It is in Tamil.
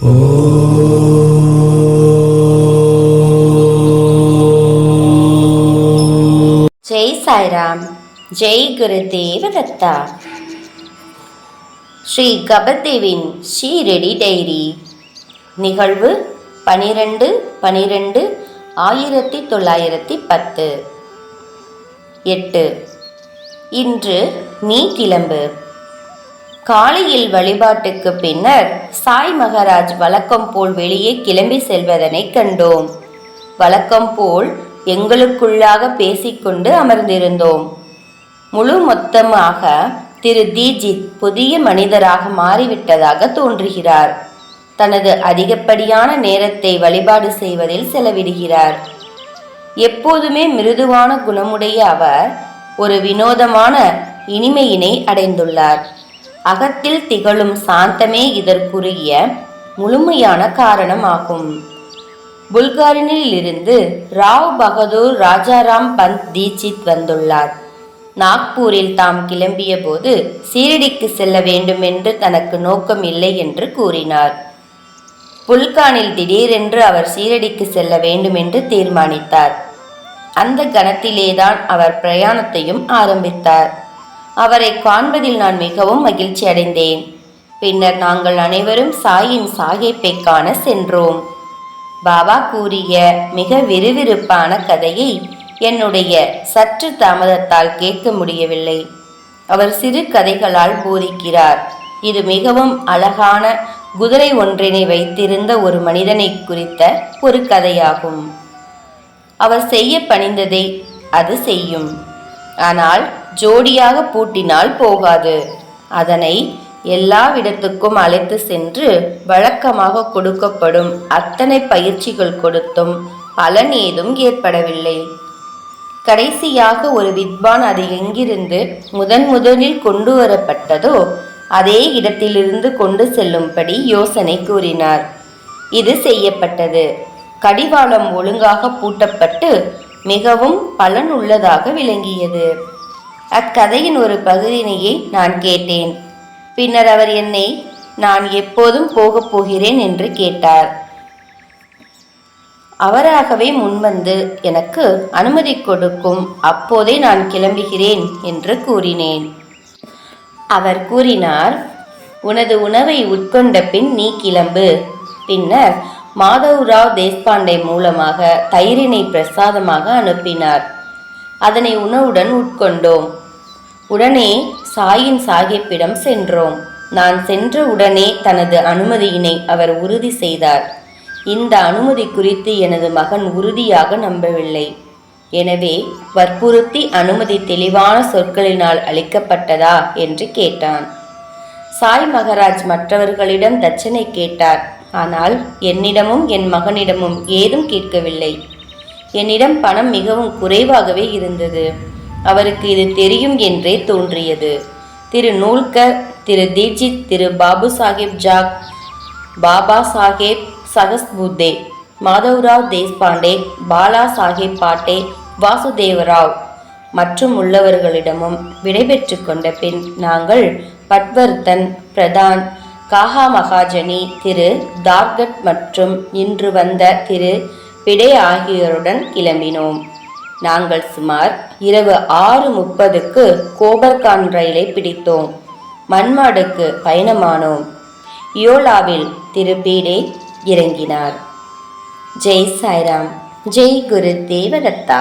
ஜெய் சாய்ராம் ஜெய் குரு தேவதத்தா ஸ்ரீ கபத்தேவின் ஷீரெடி டைரி. நிகழ்வு பனிரெண்டு பனிரெண்டு ஆயிரத்தி தொள்ளாயிரத்தி பத்து. எட்டு. இன்று நீ கிளம்பு. காலையில் வழிபாட்டுக்கு பின்னர் சாய் மகராஜ் வழக்கம் போல் வெளியே கிளம்பி செல்வதனை கண்டோம். வழக்கம் போல் எங்களுக்குள்ளாக பேசிக்கொண்டு அமர்ந்திருந்தோம். முழு மொத்தமாக திரு தீஜித் புதிய மனிதராக மாறிவிட்டதாக தோன்றுகிறார். தனது அதிகப்படியான நேரத்தை வழிபாடு செய்வதில் செலவிடுகிறார். எப்போதுமே மிருதுவான குணமுடைய அவர் ஒரு வினோதமான இனிமையினை அடைந்துள்ளார். அகத்தில் திகழும் சாந்தமே இதற்குரிய முழுமையான காரணமாகும் புல்காரினில் இருந்து ராவ் பகதூர் ராஜாராம் பந்த் தீட்சித் வந்துள்ளார். நாக்பூரில் தாம் கிளம்பிய போது சீரடிக்கு செல்ல வேண்டும் என்று தனக்கு நோக்கம் இல்லை என்று கூறினார். புல்கானில் திடீரென்று அவர் சீரடிக்கு செல்ல வேண்டும் என்று தீர்மானித்தார். அந்த கணத்திலேதான் அவர் பிரயாணத்தையும் ஆரம்பித்தார். அவரை காண்பதில் நான் மிகவும் மகிழ்ச்சி அடைந்தேன். பின்னர் நாங்கள் அனைவரும் சாயின் சாகிப்பை காண சென்றோம். பாபா கூறிய மிக விறுவிறுப்பான கதையை என்னுடைய சற்று தாமதத்தால் கேட்க முடியவில்லை. அவர் சிறு கதைகளால் போதிக்கிறார். இது மிகவும் அழகான குதிரை ஒன்றினை வைத்திருந்த ஒரு மனிதனை குறித்த ஒரு கதையாகும். அவர் செய்ய பணிந்ததை அது செய்யும். ஆனால் ஜோடியாக பூட்டினால் போகாது. அதனை எல்லாவிடத்துக்கும் அழைத்து சென்று வழக்கமாக கொடுக்கப்படும் அத்தனை பயிற்சிகள் கொடுத்தும் பலன் ஏதும் ஏற்படவில்லை. கடைசியாக ஒரு வித்வான் அது எங்கிருந்து முதன் முதலில் கொண்டு வரப்பட்டதோ அதே இடத்திலிருந்து கொண்டு செல்லும்படி யோசனை கூறினார். இது செய்யப்பட்டது. கடிவாளம் ஒழுங்காக பூட்டப்பட்டு மிகவும் பலனுள்ளதாக விளங்கியது. அக்கதையின் ஒரு பகுதியினையே நான் கேட்டேன். பின்னர் அவர் என்னை நான் எப்போதும் போகப் போகிறேன் என்று கேட்டார். அவராகவே முன்வந்து எனக்கு அனுமதி கொடுக்கும். அப்போதே நான் கிளம்புகிறேன் என்று கூறினேன். அவர் கூறினார் உனது உணவை உட்கொண்ட பின் நீ கிளம்பு. பின்னர் மாதவ்ராவ் தேஷ்பாண்டே மூலமாக தயிரினை பிரசாதமாக அனுப்பினார். அதனை உணவுடன் உட்கொண்டோம். உடனே சாயின் சாஹிப்பிடம் சென்றோம். நான் சென்ற உடனே தனது அனுமதியினை அவர் உறுதி செய்தார். இந்த அனுமதி குறித்து எனது மகன் உறுதியாக நம்பவில்லை. எனவே வற்புறுத்தி அனுமதி தெளிவான சொற்களினால் அளிக்கப்பட்டதா? என்று கேட்டான். சாய் மகராஜ் மற்றவர்களிடம் தட்சணை கேட்டார். ஆனால் என்னிடமும் என் மகனிடமும் ஏதும் கேட்கவில்லை. என்னிடம் பணம் மிகவும் குறைவாகவே இருந்தது. அவருக்கு இது தெரியும் என்றே தோன்றியது. திரு நூல்கர் திரு தீட்சித் திரு பாபு சாஹேப் ஜாக் பாபா சாஹேப் சகஸ்புத்தே மாதவ்ராவ் தேஷ்பாண்டே பாலா சாஹேப் பாட்டே வாசுதேவராவ் மற்றும் உள்ளவர்களிடமும் விடைபெற்று கொண்ட பின் நாங்கள் பட்வர்தன் பிரதான் காஹா மகாஜனி திரு தார்கட் மற்றும் இன்று வந்த திரு பிடே ஆகியோருடன் கிளம்பினோம். நாங்கள் சுமார் இரவு ஆறு முப்பதுக்கு கோபர்கான் ரயிலை பிடித்தோம். மன்மாடுக்கு பயணமானோம். யோலாவில் திரு பீடே இறங்கினார். ஜெய் சாய்ராம். ஜெய் குரு தேவதத்தா.